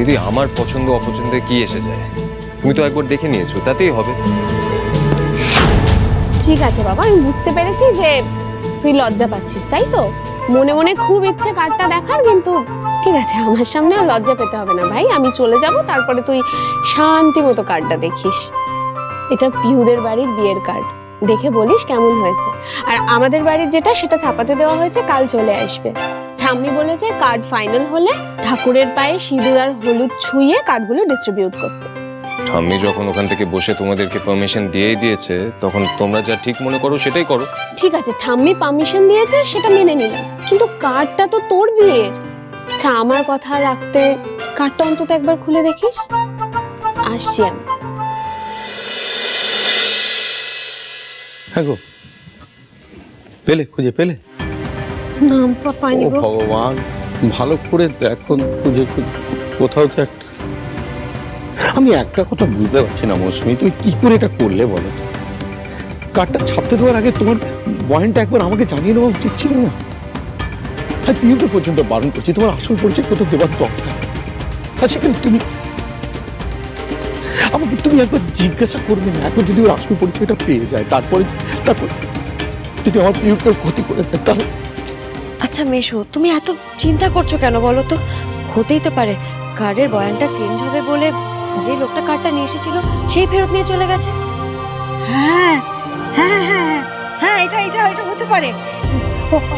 দিদি, আমার পছন্দ অপছন্দে কি এসে যায়? তুমি তো একবার দেখে নিয়েছো, তাতেই হবে। ঠিক আছে বাবা, আমি বুঝতে পেরেছি যে তুই লজ্জা পাচ্ছিস, তাই তো? মনে মনে খুব ইচ্ছে কার্ডটা দেখার, কিন্তু ঠিক আছে, আমার সামনে আর লজ্জা পেতে হবে না ভাই, আমি চলে যাব, তারপরে তুই শান্তি মতো কার্ডটা দেখিস। এটা পিহুদের বাড়ির বিয়ের কার্ড, দেখে বলিস কেমন হয়েছে। আর আমাদের বাড়ির যেটা, সেটা ছাপাতে দেওয়া হয়েছে, কাল চলে আসবে। ঠাম্মি বলেছে কার্ড ফাইনাল হলে ঠাকুরের পায়ে সিঁদুর আর হলুদ ছুঁয়ে কার্ডগুলো ডিস্ট্রিবিউট করতে। ঠাম্মি যখন ওখান থেকে বসে তোমাদেরকে পারমিশন দিয়েই দিয়েছে তখন তোমরা যা ঠিক মনে করো সেটাই করো। ঠিক আছে ঠাম্মি পারমিশন দিয়েছে সেটা মেনে নিলাম। কিন্তু কার্ডটা তো তোর বিয়ের। আচ্ছা আমার কথা রাখতে কার্ডটা অন্তত একবার খুলে দেখিস। আসছি আমি। হ্যাঁ গো। পেলে খুঁজে পেলে? নাম পাইনি ও ভগবান ভালো করে দেখুন খুঁজে কোথাও তো একটা আমি একটা কথা বুঝতে পারছি না মৌসুমি তুমি কি করে এটা করলে বলো কার্ডটা ছাপতে দেওয়ার আগে তোমার বয়ানটা একবার আমাকে জানিয়ে নেওয়া উচিত ছিল না? আর পিউকে পর্যন্ত বারণ করছি তোমার আসল পরিচয় কোথাও দেওয়ার দরকার। আর সেখানে তুমি আমাকে তুমি একবার জিজ্ঞাসা করবে না এখন যদি ওর আসল পরিচয়টা পেয়ে যায় তারপরে তারপর যদি আমার পিউকে ক্ষতি করে তাহলে আচ্ছা মেশো তুমি এত চিন্তা করছ কেন বলো তো? হতেই তো পারে কার্ডের বয়ানটা চেঞ্জ হবে বলে যে লোকটা কার্ডটা নিয়ে এসেছিল সেই ফেরত নিয়ে চলে গেছে। হ্যাঁ হ্যাঁ হ্যাঁ হ্যাঁ এটা এটা এটা হতে পারে।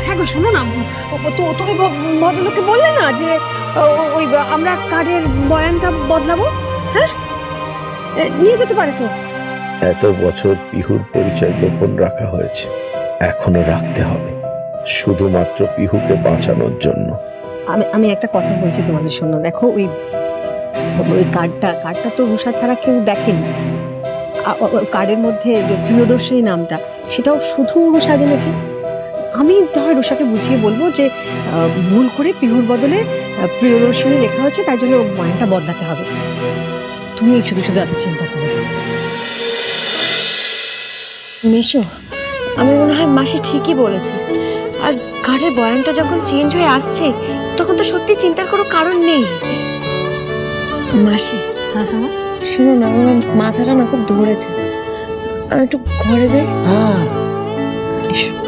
হ্যাঁ গো শোনো না ও, তো তুমি ভদ্রলোককে বললে না যে ওই আমরা কার্ডের বয়ানটা বদলাবো? হ্যাঁ? নিয়ে যেতে পারে তো। এত বছর পিহুর পরিচয় গোপন রাখা হয়েছে এখনও রাখতে হবে। শুধুমাত্র পিহুকে বাঁচানোর জন্য। আমি আমি একটা কথা বলছি তোমাদের শোনো দেখো, ওই ওই কার্ডটা কার্ডটা তো রুষা ছাড়া কেউ দেখেনি। কার্ডের মধ্যে প্রিয়দর্শিনী নামটা, সেটাও শুধু রুষা জেনেছে? আমি হয় রুষাকে বুঝিয়ে বলব যে ভুল করে পিহুর বদলে প্রিয়দর্শিনী লেখা হচ্ছে তাই জন্য মাইন্ডটা বদলাতে হবে। তুমি শুধু শুধু এত চিন্তা করো। মেশো, আমার মনে হয় মাসি ঠিকই বলেছে। আর কার্ডের বয়ানটা যখন চেঞ্জ হয়ে আসছে তখন তো সত্যি চিন্তার কোনো কারণ নেই। মাসি হ্যাঁ হ্যাঁ শুনো না আমার মাথাটা না খুব ধরেছে। আমি একটু ঘরে যাই। হ্যাঁ এসো।